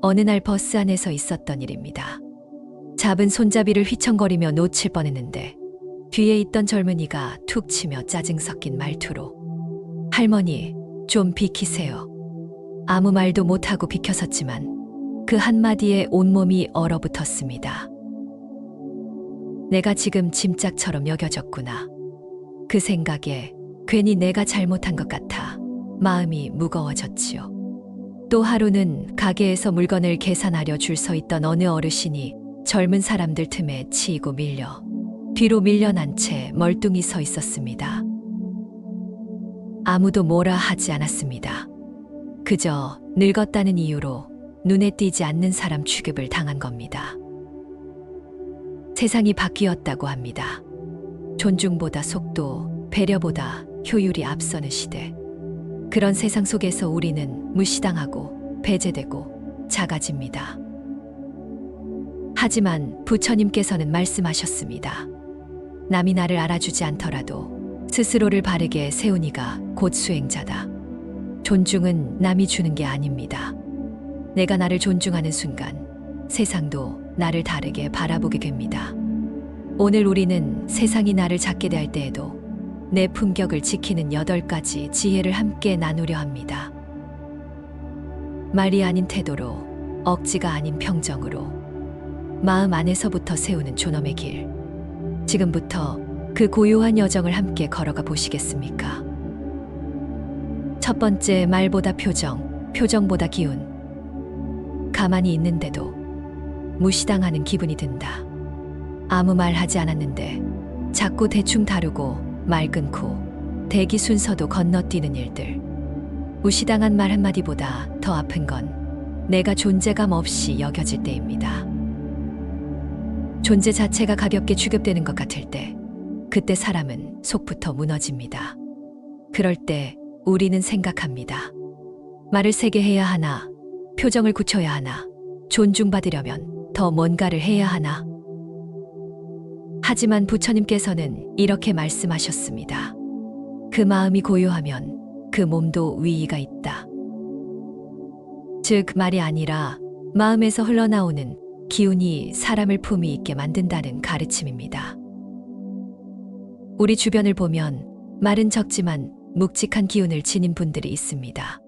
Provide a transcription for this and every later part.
어느 날 버스 안에서 있었던 일입니다. 잡은 손잡이를 휘청거리며 놓칠 뻔했는데 뒤에 있던 젊은이가 툭 치며 짜증 섞인 말투로 할머니 좀 비키세요. 아무 말도 못하고 비켜섰지만 그 한마디에 온몸이 얼어붙었습니다. 내가 지금 짐짝처럼 여겨졌구나. 그 생각에 괜히 내가 잘못한 것 같아 마음이 무거워졌지요. 또 하루는 가게에서 물건을 계산하려 줄 서 있던 어느 어르신이 젊은 사람들 틈에 치이고 밀려 뒤로 밀려난 채 멀뚱히 서 있었습니다. 아무도 뭐라 하지 않았습니다. 그저 늙었다는 이유로 눈에 띄지 않는 사람 취급을 당한 겁니다. 세상이 바뀌었다고 합니다. 존중보다 속도, 배려보다 효율이 앞서는 시대. 그런 세상 속에서 우리는 무시당하고 배제되고 작아집니다. 하지만 부처님께서는 말씀하셨습니다. 남이 나를 알아주지 않더라도 스스로를 바르게 세우니가 곧 수행자다. 존중은 남이 주는 게 아닙니다. 내가 나를 존중하는 순간 세상도 나를 다르게 바라보게 됩니다. 오늘 우리는 세상이 나를 작게 대할 때에도 내 품격을 지키는 여덟 가지 지혜를 함께 나누려 합니다. 말이 아닌 태도로, 억지가 아닌 평정으로, 마음 안에서부터 세우는 존엄의 길. 지금부터 그 고요한 여정을 함께 걸어가 보시겠습니까? 첫 번째 말보다 표정, 표정보다 기운. 가만히 있는데도 무시당하는 기분이 든다. 아무 말 하지 않았는데 자꾸 대충 다루고 말 끊고 대기 순서도 건너뛰는 일들. 무시당한 말 한마디보다 더 아픈 건 내가 존재감 없이 여겨질 때입니다. 존재 자체가 가볍게 취급되는 것 같을 때, 그때 사람은 속부터 무너집니다. 그럴 때 우리는 생각합니다. 말을 세게 해야 하나, 표정을 굳혀야 하나, 존중받으려면 더 뭔가를 해야 하나. 하지만 부처님께서는 이렇게 말씀하셨습니다. 그 마음이 고요하면 그 몸도 위의가 있다. 즉, 말이 아니라 마음에서 흘러나오는 기운이 사람을 품위 있게 만든다는 가르침입니다. 우리 주변을 보면 말은 적지만 묵직한 기운을 지닌 분들이 있습니다.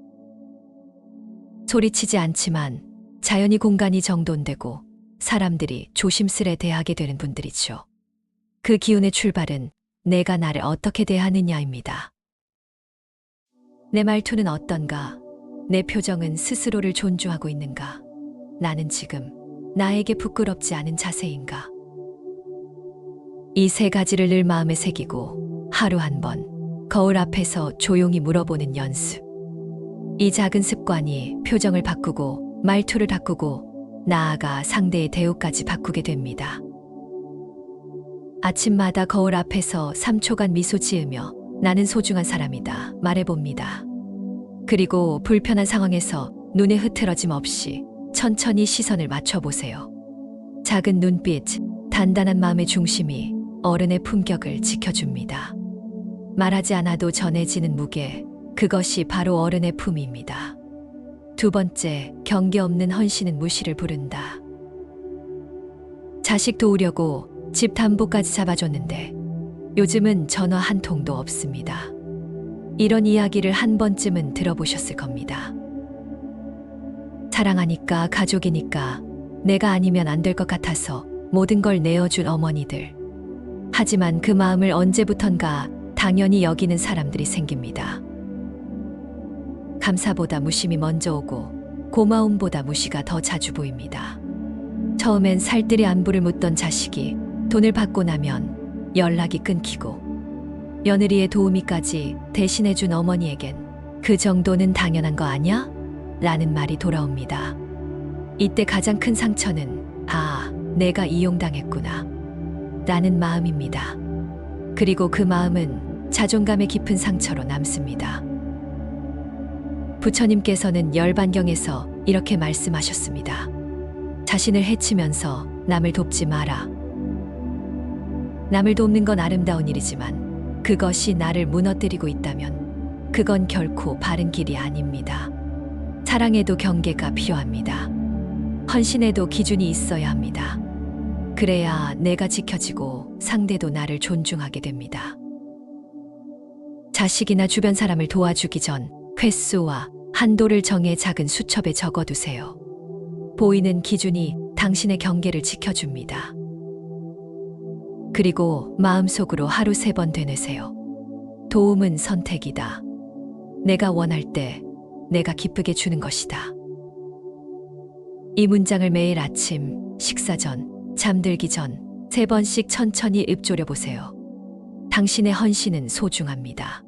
소리치지 않지만 자연히 공간이 정돈되고 사람들이 조심스레 대하게 되는 분들이죠. 그 기운의 출발은 내가 나를 어떻게 대하느냐입니다. 내 말투는 어떤가? 내 표정은 스스로를 존중하고 있는가? 나는 지금 나에게 부끄럽지 않은 자세인가? 이 세 가지를 늘 마음에 새기고 하루 한 번 거울 앞에서 조용히 물어보는 연습. 이 작은 습관이 표정을 바꾸고 말투를 바꾸고 나아가 상대의 대우까지 바꾸게 됩니다. 아침마다 거울 앞에서 3초간 미소 지으며 나는 소중한 사람이다 말해봅니다. 그리고 불편한 상황에서 눈에 흐트러짐 없이 천천히 시선을 맞춰보세요. 작은 눈빛, 단단한 마음의 중심이 어른의 품격을 지켜줍니다. 말하지 않아도 전해지는 무게, 그것이 바로 어른의 품입니다. 두 번째, 경계 없는 헌신은 무시를 부른다. 자식 도우려고 집 담보까지 잡아줬는데 요즘은 전화 한 통도 없습니다. 이런 이야기를 한 번쯤은 들어보셨을 겁니다. 사랑하니까 가족이니까 내가 아니면 안 될 것 같아서 모든 걸 내어준 어머니들. 하지만 그 마음을 언제부턴가 당연히 여기는 사람들이 생깁니다. 감사보다 무심이 먼저 오고 고마움보다 무시가 더 자주 보입니다. 처음엔 살뜰히 안부를 묻던 자식이 돈을 받고 나면 연락이 끊기고 며느리의 도우미까지 대신해준 어머니에겐 그 정도는 당연한 거 아냐? 라는 말이 돌아옵니다. 이때 가장 큰 상처는 아, 내가 이용당했구나. 라는 마음입니다. 그리고 그 마음은 자존감의 깊은 상처로 남습니다. 부처님께서는 열반경에서 이렇게 말씀하셨습니다. 자신을 해치면서 남을 돕지 마라. 남을 돕는 건 아름다운 일이지만 그것이 나를 무너뜨리고 있다면 그건 결코 바른 길이 아닙니다. 사랑에도 경계가 필요합니다. 헌신에도 기준이 있어야 합니다. 그래야 내가 지켜지고 상대도 나를 존중하게 됩니다. 자식이나 주변 사람을 도와주기 전 횟수와 한도를 정해 작은 수첩에 적어두세요. 보이는 기준이 당신의 경계를 지켜줍니다. 그리고 마음속으로 하루 세 번 되뇌세요. 도움은 선택이다. 내가 원할 때 내가 기쁘게 주는 것이다. 이 문장을 매일 아침, 식사 전, 잠들기 전 세 번씩 천천히 읊조려 보세요. 당신의 헌신은 소중합니다.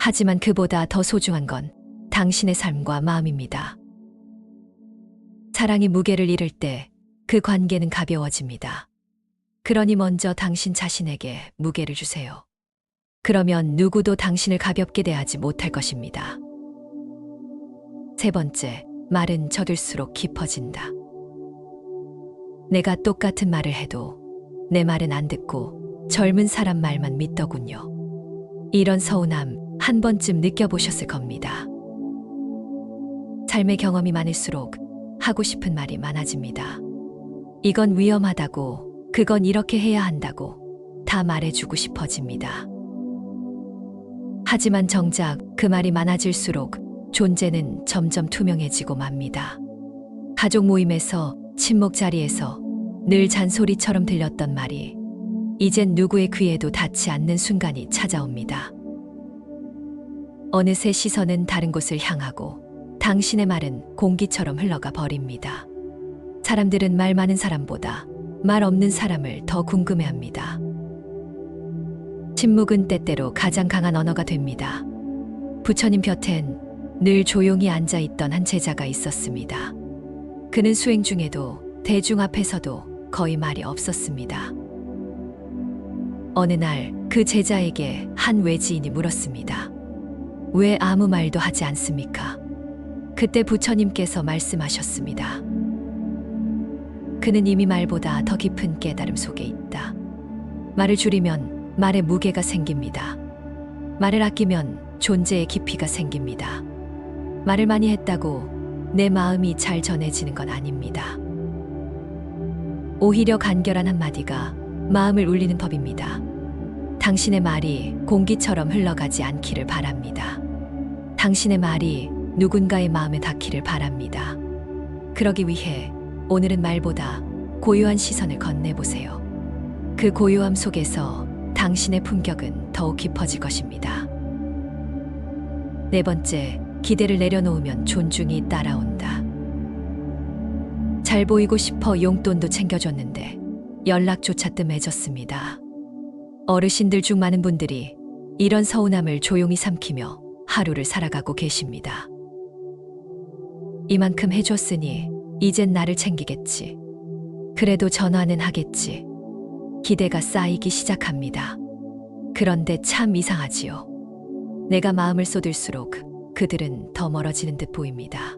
하지만 그보다 더 소중한 건 당신의 삶과 마음입니다. 사랑이 무게를 잃을 때 그 관계는 가벼워집니다. 그러니 먼저 당신 자신에게 무게를 주세요. 그러면 누구도 당신을 가볍게 대하지 못할 것입니다. 세 번째, 말은 적을수록 깊어진다. 내가 똑같은 말을 해도 내 말은 안 듣고 젊은 사람 말만 믿더군요. 이런 서운함 한 번쯤 느껴보셨을 겁니다. 삶의 경험이 많을수록 하고 싶은 말이 많아집니다. 이건 위험하다고, 그건 이렇게 해야 한다고 다 말해주고 싶어집니다. 하지만 정작 그 말이 많아질수록 존재는 점점 투명해지고 맙니다. 가족 모임에서 친목 자리에서 늘 잔소리처럼 들렸던 말이 이젠 누구의 귀에도 닿지 않는 순간이 찾아옵니다. 어느새 시선은 다른 곳을 향하고 당신의 말은 공기처럼 흘러가 버립니다. 사람들은 말 많은 사람보다 말 없는 사람을 더 궁금해 합니다. 침묵은 때때로 가장 강한 언어가 됩니다. 부처님 곁엔 늘 조용히 앉아 있던 한 제자가 있었습니다. 그는 수행 중에도 대중 앞에서도 거의 말이 없었습니다. 어느 날 그 제자에게 한 외지인이 물었습니다. 왜 아무 말도 하지 않습니까? 그때 부처님께서 말씀하셨습니다. 그는 이미 말보다 더 깊은 깨달음 속에 있다. 말을 줄이면 말의 무게가 생깁니다. 말을 아끼면 존재의 깊이가 생깁니다. 말을 많이 했다고 내 마음이 잘 전해지는 건 아닙니다. 오히려 간결한 한마디가 마음을 울리는 법입니다. 당신의 말이 공기처럼 흘러가지 않기를 바랍니다. 당신의 말이 누군가의 마음에 닿기를 바랍니다. 그러기 위해 오늘은 말보다 고요한 시선을 건네보세요. 그 고요함 속에서 당신의 품격은 더욱 깊어질 것입니다. 네 번째, 기대를 내려놓으면 존중이 따라온다. 잘 보이고 싶어 용돈도 챙겨줬는데 연락조차 뜸해졌습니다. 어르신들 중 많은 분들이 이런 서운함을 조용히 삼키며 하루를 살아가고 계십니다. 이만큼 해줬으니 이젠 나를 챙기겠지. 그래도 전화는 하겠지. 기대가 쌓이기 시작합니다. 그런데 참 이상하지요. 내가 마음을 쏟을수록 그들은 더 멀어지는 듯 보입니다.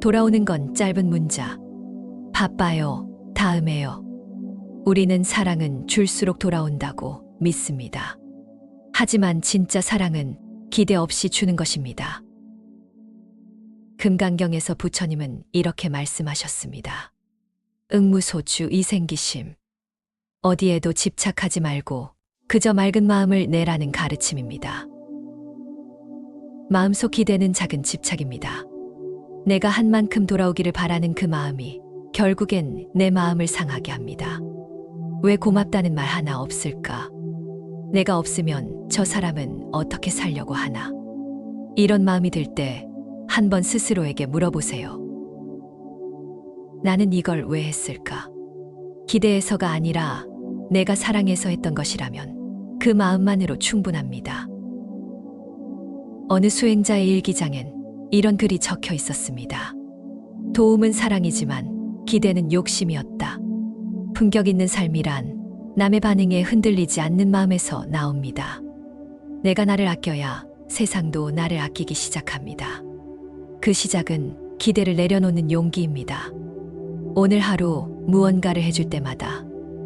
돌아오는 건 짧은 문자. 바빠요. 다음에요. 우리는 사랑은 줄수록 돌아온다고 믿습니다. 하지만 진짜 사랑은 기대 없이 주는 것입니다. 금강경에서 부처님은 이렇게 말씀하셨습니다. 응무소추 이생기심. 어디에도 집착하지 말고 그저 맑은 마음을 내라는 가르침입니다. 마음속 기대는 작은 집착입니다. 내가 한 만큼 돌아오기를 바라는 그 마음이 결국엔 내 마음을 상하게 합니다. 왜 고맙다는 말 하나 없을까? 내가 없으면 저 사람은 어떻게 살려고 하나? 이런 마음이 들 때 한번 스스로에게 물어보세요. 나는 이걸 왜 했을까? 기대해서가 아니라 내가 사랑해서 했던 것이라면 그 마음만으로 충분합니다. 어느 수행자의 일기장엔 이런 글이 적혀 있었습니다. 도움은 사랑이지만 기대는 욕심이었다. 품격 있는 삶이란 남의 반응에 흔들리지 않는 마음에서 나옵니다. 내가 나를 아껴야 세상도 나를 아끼기 시작합니다. 그 시작은 기대를 내려놓는 용기입니다. 오늘 하루 무언가를 해줄 때마다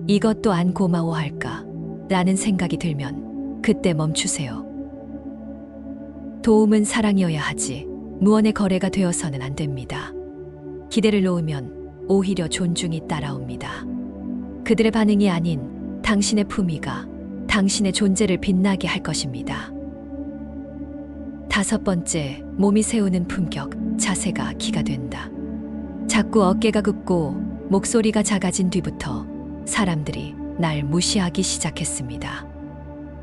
이것도 안 고마워할까? 라는 생각이 들면 그때 멈추세요. 도움은 사랑이어야 하지 무언의 거래가 되어서는 안 됩니다. 기대를 놓으면 오히려 존중이 따라옵니다. 그들의 반응이 아닌 당신의 품위가 당신의 존재를 빛나게 할 것입니다. 다섯 번째, 몸이 세우는 품격, 자세가 기가 된다. 자꾸 어깨가 굽고 목소리가 작아진 뒤부터 사람들이 날 무시하기 시작했습니다.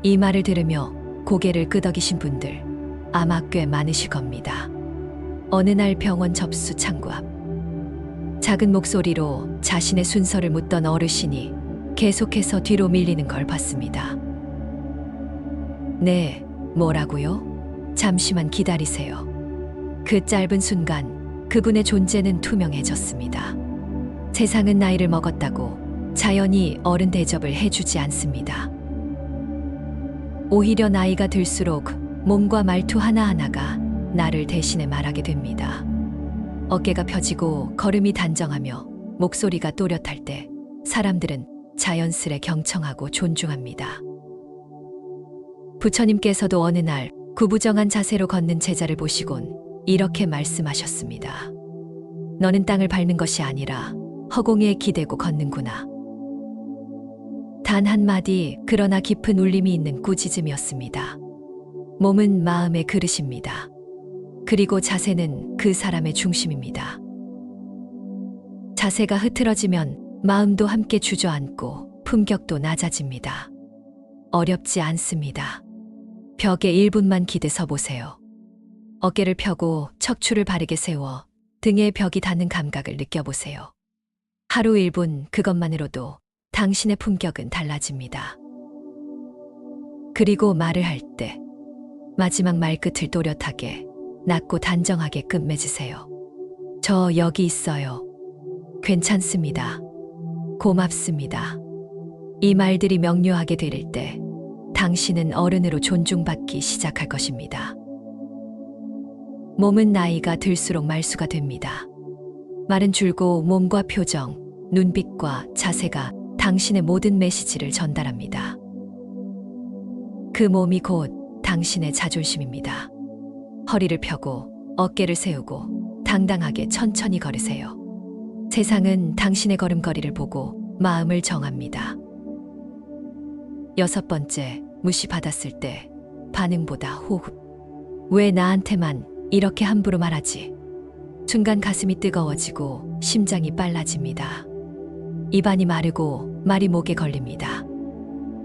이 말을 들으며 고개를 끄덕이신 분들 아마 꽤 많으실 겁니다. 어느 날 병원 접수 창구 앞 작은 목소리로 자신의 순서를 묻던 어르신이 계속해서 뒤로 밀리는 걸 봤습니다. 네, 뭐라고요? 잠시만 기다리세요. 그 짧은 순간 그분의 존재는 투명해졌습니다. 세상은 나이를 먹었다고 자연히 어른 대접을 해주지 않습니다. 오히려 나이가 들수록 몸과 말투 하나하나가 나를 대신해 말하게 됩니다. 어깨가 펴지고 걸음이 단정하며 목소리가 또렷할 때 사람들은 자연스레 경청하고 존중합니다. 부처님께서도 어느 날 구부정한 자세로 걷는 제자를 보시곤 이렇게 말씀하셨습니다. 너는 땅을 밟는 것이 아니라 허공에 기대고 걷는구나. 단 한마디 그러나 깊은 울림이 있는 꾸짖음이었습니다. 몸은 마음의 그릇입니다. 그리고 자세는 그 사람의 중심입니다. 자세가 흐트러지면 마음도 함께 주저앉고 품격도 낮아집니다. 어렵지 않습니다. 벽에 1분만 기대 서 보세요. 어깨를 펴고 척추를 바르게 세워 등에 벽이 닿는 감각을 느껴보세요. 하루 1분 그것만으로도 당신의 품격은 달라집니다. 그리고 말을 할 때 마지막 말끝을 또렷하게 낮고 단정하게 끝맺으세요. 저 여기 있어요. 괜찮습니다. 고맙습니다. 이 말들이 명료하게 들릴 때 당신은 어른으로 존중받기 시작할 것입니다. 몸은 나이가 들수록 말수가 됩니다. 말은 줄고 몸과 표정, 눈빛과 자세가 당신의 모든 메시지를 전달합니다. 그 몸이 곧 당신의 자존심입니다. 허리를 펴고 어깨를 세우고 당당하게 천천히 걸으세요. 세상은 당신의 걸음걸이를 보고 마음을 정합니다. 여섯 번째, 무시받았을 때 반응보다 호흡. 왜 나한테만 이렇게 함부로 말하지? 순간 가슴이 뜨거워지고 심장이 빨라집니다. 입안이 마르고 말이 목에 걸립니다.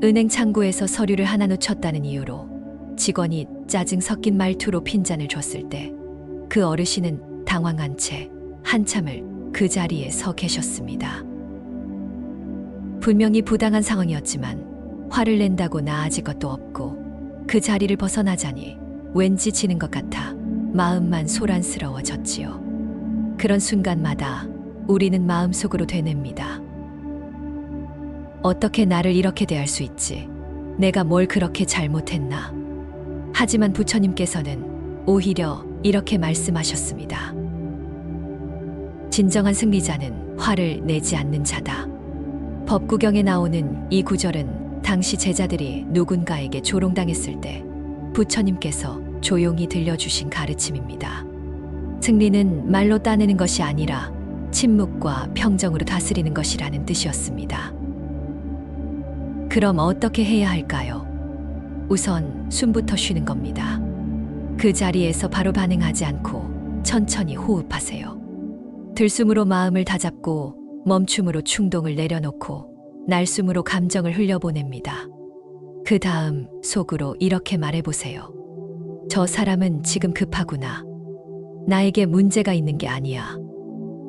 은행 창구에서 서류를 하나 놓쳤다는 이유로 직원이 짜증 섞인 말투로 핀잔을 줬을 때 그 어르신은 당황한 채 한참을 그 자리에 서 계셨습니다. 분명히 부당한 상황이었지만 화를 낸다고 나아질 것도 없고 그 자리를 벗어나자니 왠지 지는 것 같아 마음만 소란스러워졌지요. 그런 순간마다 우리는 마음속으로 되냅니다. 어떻게 나를 이렇게 대할 수 있지? 내가 뭘 그렇게 잘못했나? 하지만 부처님께서는 오히려 이렇게 말씀하셨습니다. 진정한 승리자는 화를 내지 않는 자다. 법구경에 나오는 이 구절은 당시 제자들이 누군가에게 조롱당했을 때 부처님께서 조용히 들려주신 가르침입니다. 승리는 말로 따내는 것이 아니라 침묵과 평정으로 다스리는 것이라는 뜻이었습니다. 그럼 어떻게 해야 할까요? 우선 숨부터 쉬는 겁니다. 그 자리에서 바로 반응하지 않고 천천히 호흡하세요. 들숨으로 마음을 다잡고 멈춤으로 충동을 내려놓고 날숨으로 감정을 흘려보냅니다. 그 다음 속으로 이렇게 말해보세요. 저 사람은 지금 급하구나. 나에게 문제가 있는 게 아니야.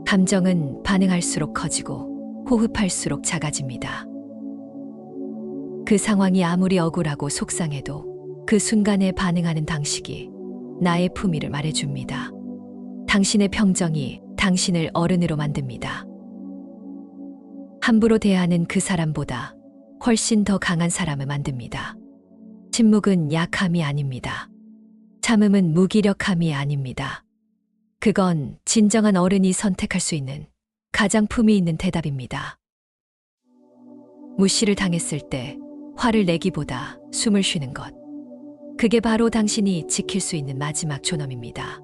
감정은 반응할수록 커지고 호흡할수록 작아집니다. 그 상황이 아무리 억울하고 속상해도 그 순간에 반응하는 방식이 나의 품위를 말해줍니다. 당신의 평정이 당신을 어른으로 만듭니다. 함부로 대하는 그 사람보다 훨씬 더 강한 사람을 만듭니다. 침묵은 약함이 아닙니다. 참음은 무기력함이 아닙니다. 그건 진정한 어른이 선택할 수 있는 가장 품위 있는 대답입니다. 무시를 당했을 때 화를 내기보다 숨을 쉬는 것. 그게 바로 당신이 지킬 수 있는 마지막 존엄입니다.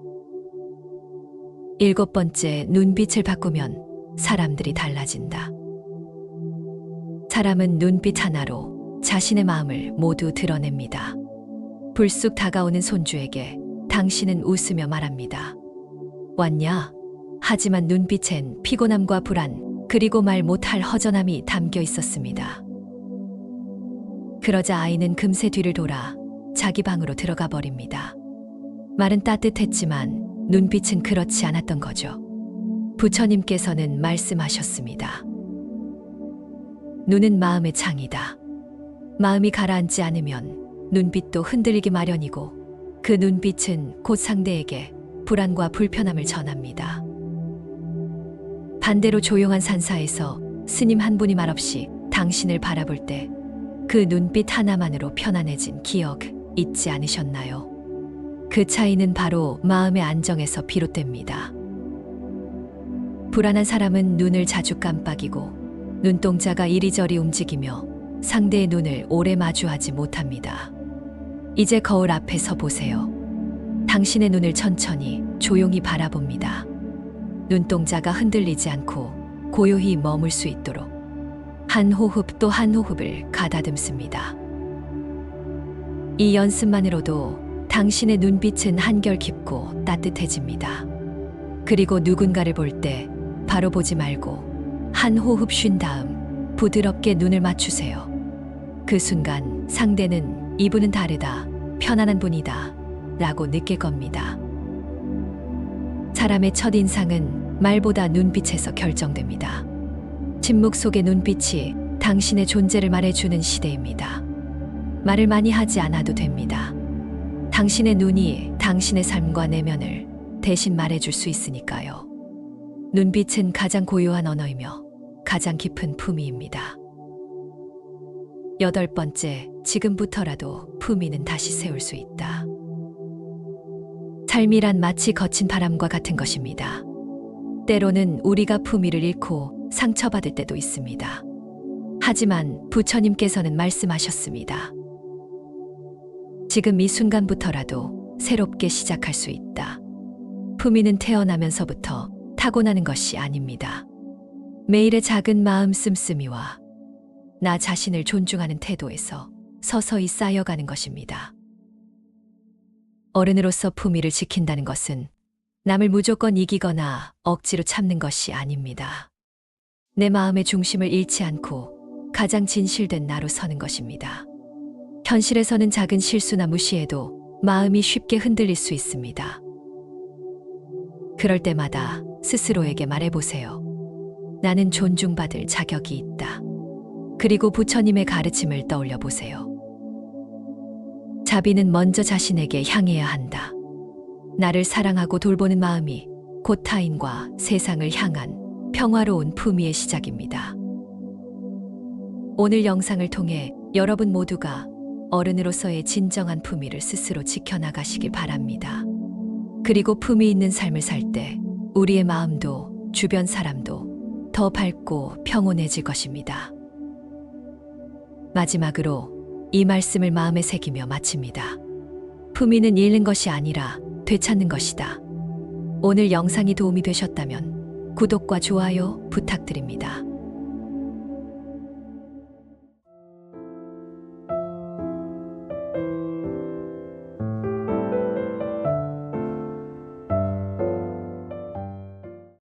일곱 번째, 눈빛을 바꾸면 사람들이 달라진다. 사람은 눈빛 하나로 자신의 마음을 모두 드러냅니다. 불쑥 다가오는 손주에게 당신은 웃으며 말합니다. 왔냐? 하지만 눈빛엔 피곤함과 불안, 그리고 말 못할 허전함이 담겨 있었습니다. 그러자 아이는 금세 뒤를 돌아 자기 방으로 들어가 버립니다. 말은 따뜻했지만 눈빛은 그렇지 않았던 거죠. 부처님께서는 말씀하셨습니다. 눈은 마음의 창이다. 마음이 가라앉지 않으면 눈빛도 흔들리기 마련이고 그 눈빛은 곧 상대에게 불안과 불편함을 전합니다. 반대로 조용한 산사에서 스님 한 분이 말없이 당신을 바라볼 때 그 눈빛 하나만으로 편안해진 기억 잊지 않으셨나요? 그 차이는 바로 마음의 안정에서 비롯됩니다. 불안한 사람은 눈을 자주 깜빡이고 눈동자가 이리저리 움직이며 상대의 눈을 오래 마주하지 못합니다. 이제 거울 앞에 서 보세요. 당신의 눈을 천천히 조용히 바라봅니다. 눈동자가 흔들리지 않고 고요히 머물 수 있도록 한 호흡 또 한 호흡을 가다듬습니다. 이 연습만으로도 당신의 눈빛은 한결 깊고 따뜻해집니다. 그리고 누군가를 볼 때 바로 보지 말고 한 호흡 쉰 다음 부드럽게 눈을 맞추세요. 그 순간 상대는 이분은 다르다, 편안한 분이다 라고 느낄 겁니다. 사람의 첫 인상은 말보다 눈빛에서 결정됩니다. 침묵 속의 눈빛이 당신의 존재를 말해주는 시대입니다. 말을 많이 하지 않아도 됩니다. 당신의 눈이 당신의 삶과 내면을 대신 말해줄 수 있으니까요. 눈빛은 가장 고요한 언어이며 가장 깊은 품위입니다. 여덟 번째, 지금부터라도 품위는 다시 세울 수 있다. 삶이란 마치 거친 바람과 같은 것입니다. 때로는 우리가 품위를 잃고 상처받을 때도 있습니다. 하지만 부처님께서는 말씀하셨습니다. 지금 이 순간부터라도 새롭게 시작할 수 있다. 품위는 태어나면서부터 타고나는 것이 아닙니다. 매일의 작은 마음 씀씀이와 나 자신을 존중하는 태도에서 서서히 쌓여가는 것입니다. 어른으로서 품위를 지킨다는 것은 남을 무조건 이기거나 억지로 참는 것이 아닙니다. 내 마음의 중심을 잃지 않고 가장 진실된 나로 서는 것입니다. 현실에서는 작은 실수나 무시해도 마음이 쉽게 흔들릴 수 있습니다. 그럴 때마다 스스로에게 말해보세요. 나는 존중받을 자격이 있다. 그리고 부처님의 가르침을 떠올려 보세요. 자비는 먼저 자신에게 향해야 한다. 나를 사랑하고 돌보는 마음이 곧 타인과 세상을 향한 평화로운 품위의 시작입니다. 오늘 영상을 통해 여러분 모두가 어른으로서의 진정한 품위를 스스로 지켜나가시길 바랍니다. 그리고 품위 있는 삶을 살 때 우리의 마음도 주변 사람도 더 밝고 평온해질 것입니다. 마지막으로 이 말씀을 마음에 새기며 마칩니다. 품위는 잃는 것이 아니라 되찾는 것이다. 오늘 영상이 도움이 되셨다면 구독과 좋아요 부탁드립니다.